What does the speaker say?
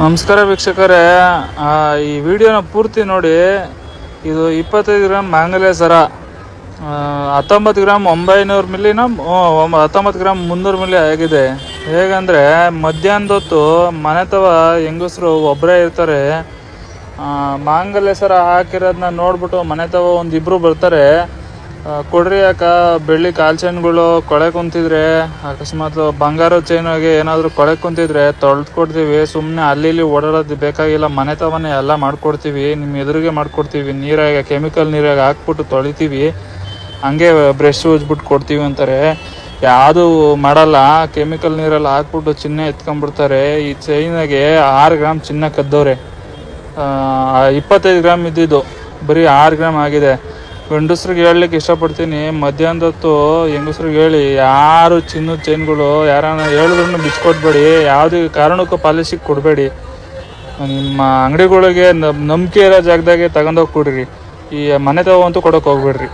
ನಮಸ್ಕಾರ ವೀಕ್ಷಕರೇ. ಈ ವಿಡಿಯೋನ ಪೂರ್ತಿ ನೋಡಿ. ಇದು ಇಪ್ಪತ್ತೈದು ಗ್ರಾಮ್ ಮ್ಯಾಂಗಲೇ ಸರ. ಹತ್ತೊಂಬತ್ತು ಗ್ರಾಮ್ ಒಂಬೈನೂರು ಮಿಲಿನ ಹತ್ತೊಂಬತ್ತು ಗ್ರಾಮ್ ಮುನ್ನೂರು ಮಿಲಿ ಆಗಿದೆ. ಹೇಗಂದರೆ, ಮಧ್ಯಾಹ್ನದ ಹೊತ್ತು ಮನೆ ತವ ಹೆಂಗಸರು ಒಬ್ಬರೇ ಇರ್ತಾರೆ. ಮಾಂಗಲ್ಯ ಸರ ಹಾಕಿರೋದನ್ನ ನೋಡ್ಬಿಟ್ಟು ಮನೆ ತವ ಒಂದು ಇಬ್ಬರು ಬರ್ತಾರೆ. ಕೊಡ್ರಿ ಅಕ್ಕ. ಬೆಳ್ಳಿ ಕಾಲ್ ಚೈನ್ಗಳು ಕೊಳೆ ಕುಂತಿದ್ರೆ, ಅಕಸ್ಮಾತ್ ಬಂಗಾರ ಚೈನ್ಗೆ ಏನಾದರೂ ಕೊಳೆ ಕುಂತಿದ್ರೆ ತೊಳೆದು ಕೊಡ್ತೀವಿ. ಸುಮ್ಮನೆ ಅಲ್ಲಿ ಇಲ್ಲಿ ಓಡಾಡೋದು ಬೇಕಾಗಿಲ್ಲ. ಮನೆ ತವನೇ ಎಲ್ಲ ಮಾಡ್ಕೊಡ್ತೀವಿ. ನಿಮ್ಮ ಎದುರಿಗೆ ಮಾಡ್ಕೊಡ್ತೀವಿ. ನೀರಾಗ ಕೆಮಿಕಲ್ ನೀರಾಗ ಹಾಕ್ಬಿಟ್ಟು ತೊಳಿತೀವಿ. ಹಂಗೆ ಬ್ರಷ್ ಉಜ್ಬಿಟ್ಟು ಕೊಡ್ತೀವಿ ಅಂತಾರೆ. ಯಾವುದು ಮಾಡಲ್ಲ. ಕೆಮಿಕಲ್ ನೀರಲ್ಲಿ ಹಾಕ್ಬಿಟ್ಟು ಚಿನ್ನ ಎತ್ಕೊಂಡ್ಬಿಡ್ತಾರೆ. ಈ ಚೈನಾಗೆ ಆರು ಗ್ರಾಮ್ ಚಿನ್ನ ಕದ್ದವ್ರೆ. ಇಪ್ಪತ್ತೈದು ಗ್ರಾಮ್ ಇದ್ದಿದ್ದು. ಬರೀ ಆರು ಗ್ರಾಮ್ ಆಗಿದೆ. ಗಂಡಸ್ರಿಗೆ ಹೇಳಲಿಕ್ಕೆ ಇಷ್ಟಪಡ್ತೀನಿ. ಮಧ್ಯಾಹ್ನದ ಹೊತ್ತು ಹೆಂಗಸ್ರಿಗೆ ಹೇಳಿ, ಯಾರು ಚಿನ್ನದ ಚೈನ್ಗಳು ಯಾರನ್ನ ಹೇಳಿದ್ರು ಬಿಚ್ಕೊಟ್ಬೇಡಿ ಯಾವುದೇ ಕಾರಣಕ್ಕೂ ಪಾಲಿಸಿಗೆ ಕೊಡಬೇಡಿ. ನಿಮ್ಮ ಅಂಗಡಿಗಳಿಗೆ ನಂಬಿಕೆ ಇರೋ ಜಾಗದಾಗೆ ತಗೊಂಡೋಗಿ ಕೊಡ್ರಿ. ಈ ಮನೆ ತಗೊಂತೂ ಕೊಡೋಕೆ ಹೋಗ್ಬೇಡ್ರಿ.